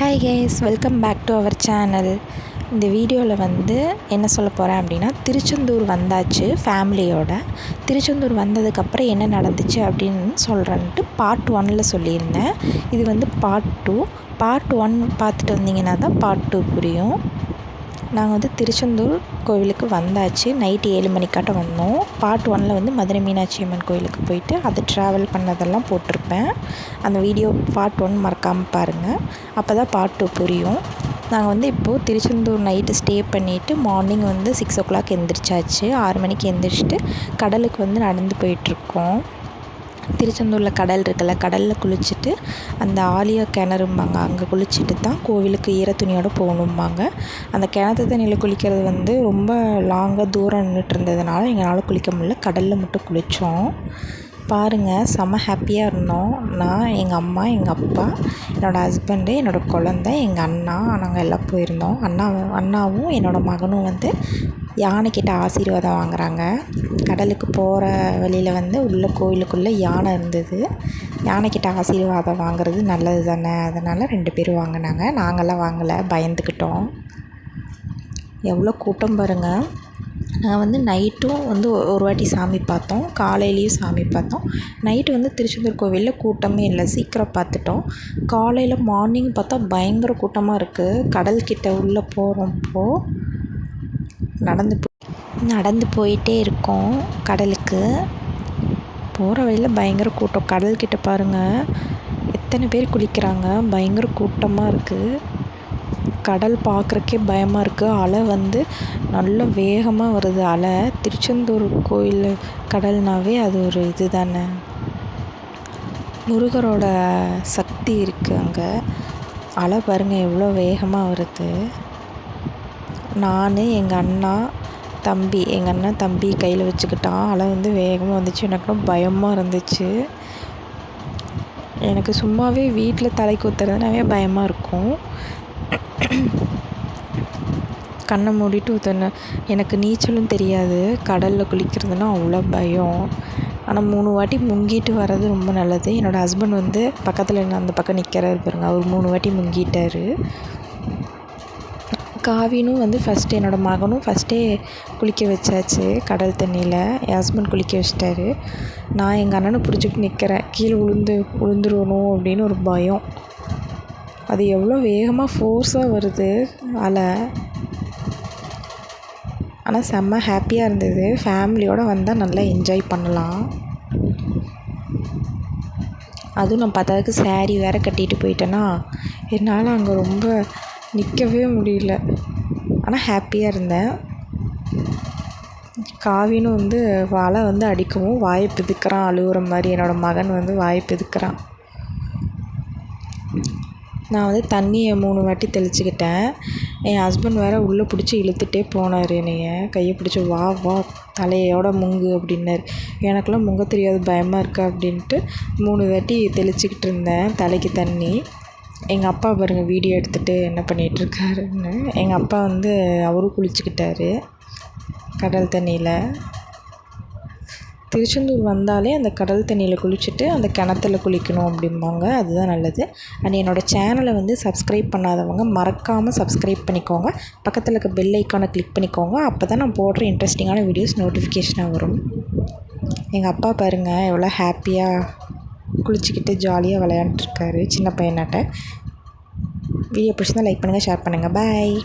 Hi guys welcome back to our channel இந்த வீடியோவில் வந்து என்ன சொல்ல போகிறேன் அப்படின்னா திருச்செந்தூர் வந்தாச்சு ஃபேமிலியோட திருச்செந்தூர் வந்ததுக்கப்புறம் என்ன நடந்துச்சு அப்படின்னு சொல்கிறேன்ட்டு பார்ட் ஒனில் சொல்லியிருந்தேன். இது வந்து பார்ட் டூ பார்ட் ஒன் பார்த்துட்டு வந்தீங்கன்னா தான் பார்ட் டூ புரியும். நாங்கள் வந்து திருச்செந்தூர் கோவிலுக்கு வந்தாச்சு. நைட்டு ஏழு மணிக்காட்டம் வந்தோம். பார்ட் ஒனில் வந்து மதுரை மீனாட்சி அம்மன் கோவிலுக்கு போயிட்டு அது ட்ராவல் பண்ணதெல்லாம் போட்டிருப்பேன். அந்த வீடியோ பார்ட் ஒன் மறக்காமல் பாருங்கள் அப்போ தான் பார்ட் டூ புரியும். நாங்கள் வந்து இப்போது திருச்செந்தூர் நைட்டு ஸ்டே பண்ணிவிட்டு மார்னிங் வந்து சிக்ஸ் ஓ கிளாக் எந்திரிச்சாச்சு. ஆறு மணிக்கு எந்திரிச்சிட்டு கடலுக்கு வந்து நடந்து போயிட்டுருக்கோம். திருச்செந்தூரில் கடல் இருக்குல்ல கடலில் குளிச்சுட்டு அந்த ஆலியா கிணறும்பாங்க. அங்கே குளிச்சுட்டு தான் கோவிலுக்கு ஈர துணியோடு போகணும்பாங்க. அந்த கிணத்து தண்ணியில் குளிக்கிறது வந்து ரொம்ப லாங்காக தூரம் நின்றுட்டு இருந்ததுனால எங்களால் குளிக்க முடியல. கடலில் மட்டும் குளித்தோம் பாருங்கள் செம்ம ஹாப்பியாக இருந்தோம். நான் எங்கள் அம்மா எங்கள் அப்பா என்னோடய ஹஸ்பண்டு என்னோடய குழந்த எங்கள் அண்ணா நாங்கள் எல்லாம் போயிருந்தோம். அண்ணாவும் அண்ணாவும் என்னோடய மகனும் வந்து யானைக்கிட்ட ஆசீர்வாதம் வாங்குகிறாங்க கடலுக்கு போகிற வழியில் வந்து உள்ளே கோயிலுக்குள்ளே யானை இருந்தது. யானைக்கிட்ட ஆசீர்வாதம் வாங்குறது நல்லது தானே? அதனால் ரெண்டு பேரும் வாங்கினாங்க. நாங்களாம் வாங்கலை பயந்துக்கிட்டோம். எவ்வளோ கூட்டம் பாருங்கள் நான் வந்து நைட்டும் வந்து ஒரு வாட்டி சாமி பார்த்தோம். காலையிலையும் சாமி பார்த்தோம். நைட்டு வந்து திருச்செந்தூர் கோவிலில் கூட்டமே இல்லை. சீக்கிரம் பார்த்துட்டோம். காலையில் மார்னிங் பார்த்தா பயங்கர கூட்டமாக இருக்குது கடல்கிட்ட உள்ளே போகிறப்போ நடந்து நடந்து போயிட்டே இருக்கோம் கடலுக்கு. போகிற வழியில் பயங்கர கூட்டம். கடல்கிட்ட பாருங்கள் எத்தனை பேர் குளிக்கிறாங்க? பயங்கர கூட்டமாக இருக்குது கடல் பார்க்குறக்கே பயமாக இருக்குது அலை வந்து நல்ல வேகமாக வருது. அலை திருச்செந்தூர் கோயில் கடல்னாவே அது ஒரு இது தானே முருகரோட சக்தி இருக்குது அங்கே. அலை பாருங்கள் எவ்வளோ வேகமாக வருது. நான் எங்கள் அண்ணா தம்பி எங்கள் அண்ணன் தம்பி கையில் வச்சுக்கிட்டான் அலை வந்து வேகமாக வந்துச்சு. எனக்கு பயமாக இருந்துச்சு. எனக்கு சும்மாவே வீட்டில் தலைக்கு ஊற்றுறதுனாவே பயமாக இருக்கும். கண்ணை மூடிட்டு ஊற்றணும் எனக்கு நீச்சலும் தெரியாது. கடலில் குளிக்கிறதுனா அவ்வளோ பயம். ஆனால் மூணு வாட்டி முங்கிட்டு வர்றது ரொம்ப நல்லது. என்னோடய ஹஸ்பண்ட் வந்து பக்கத்தில் என்ன அந்த பக்கம் நிற்கிறாரு பாருங்கள் அவர் மூணு வாட்டி முங்கிட்டார். காவினும் வந்து ஃபஸ்ட்டு என்னோடய மகனும் ஃபஸ்ட்டே குளிக்க வச்சாச்சு கடல் தண்ணியில். என் ஹஸ்பண்ட் குளிக்க வச்சிட்டாரு. நான் எங்கள் அண்ணனை பிடிச்சிட்டு நிற்கிறேன் கீழே விழுந்து விழுந்துருவனோ அப்படின்னு ஒரு பயம். அது எவ்வளோ வேகமாக ஃபோர்ஸாக வருது அலை ஆனால் செம்ம ஹாப்பியாக இருந்தது. ஃபேமிலியோடு வந்தால் நல்லா என்ஜாய் பண்ணலாம். அதுவும் நான் பத்தாவதுக்கு ஸேரீ வேறு கட்டிட்டு போயிட்டேன்னா என்னால் அங்கே ரொம்ப நிற்கவே முடியல. ஆனால் ஹாப்பியாக இருந்தேன். காவினும் வந்து வலை வந்து அடிக்கவும் வாயை பிதுக்கிறான் அழுகுற மாதிரி. என்னோடய மகன் வந்து வாயை பிதுக்கிறான். நான் வந்து தண்ணியை மூணு வாட்டி தெளிச்சுக்கிட்டேன். என் ஹஸ்பண்ட் வேறு உள்ளே பிடிச்சி இழுத்துட்டே போனார் என்னையை. கையை பிடிச்சி வா வா தலையோட முங்கு அப்படின்னாரு. எனக்கெல்லாம் முங்க தெரியாது பயமாக இருக்கா அப்படின்ட்டு மூணு வாட்டி தெளிச்சிக்கிட்டு இருந்தேன் தலைக்கு தண்ணி. எங்கள் அப்பா பாருங்கள் வீடியோ எடுத்துகிட்டு என்ன பண்ணிகிட்ருக்காருன்னு எங்கள் அப்பா வந்து அவரும் குளிச்சுக்கிட்டாரு கடல் தண்ணியில். திருச்செந்தூர் வந்தாலே அந்த கடல் தண்ணியில் குளிச்சுட்டு அந்த கிணத்துல குளிக்கணும் அப்படிம்பாங்க. அதுதான் நல்லது. அண்ட் என்னோடய சேனலை வந்து சப்ஸ்கிரைப் பண்ணாதவங்க மறக்காமல் சப்ஸ்கிரைப் பண்ணிக்கோங்க. பக்கத்தில் இருக்க பெல் ஐக்கானை கிளிக் பண்ணிக்கோங்க. அப்போ தான் நான் போடுற இன்ட்ரெஸ்டிங்கான வீடியோஸ் நோட்டிஃபிகேஷனாக வரும். எங்கள் அப்பா பாருங்கள் எவ்வளோ ஹாப்பியாக குளிச்சுக்கிட்டு ஜாலியாக விளையாண்ட்ருக்காரு. சின்ன பையனாட்ட. வீடியோ பிடிச்சிருந்தா லைக் பண்ணுங்கள் ஷேர் பண்ணுங்கள் பாய்